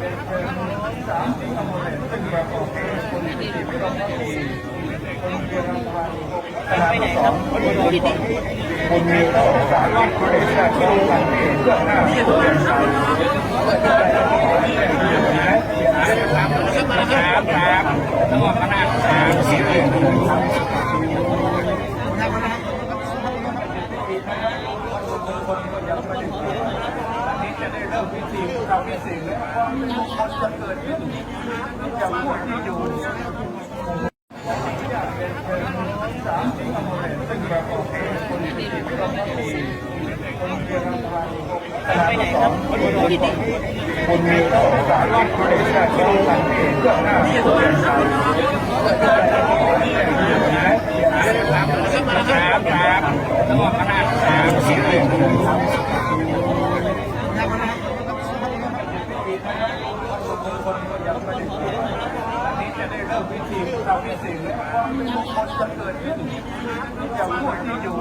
ไปไหนครับพี่ติ๊ก คุณมีโอกาสที่คุณจะช่วยกันเองเพื่อหน้าที่ตัวเองครับ ครับครับต้องออกมาหน้าครับ นี้จะได้เริ่มพิธีเราพิธีแล้วก็ มันจะเกิดขึ้นจะพูดที่อยู่ซึ่งแบบโอเคคนที่ไม่ต้องมีคนเดียวกันไปไหนครับพี่คุณมีโอกาสที่คุณจะช่วยกันเองเพื่อหน้าที่ตัวเองครับครับครับต้องออกมาหน้าครับ จะได้เริ่มวิธีเราวิธีเละว่าขาจะเกิดที่จะพูดที่อยู่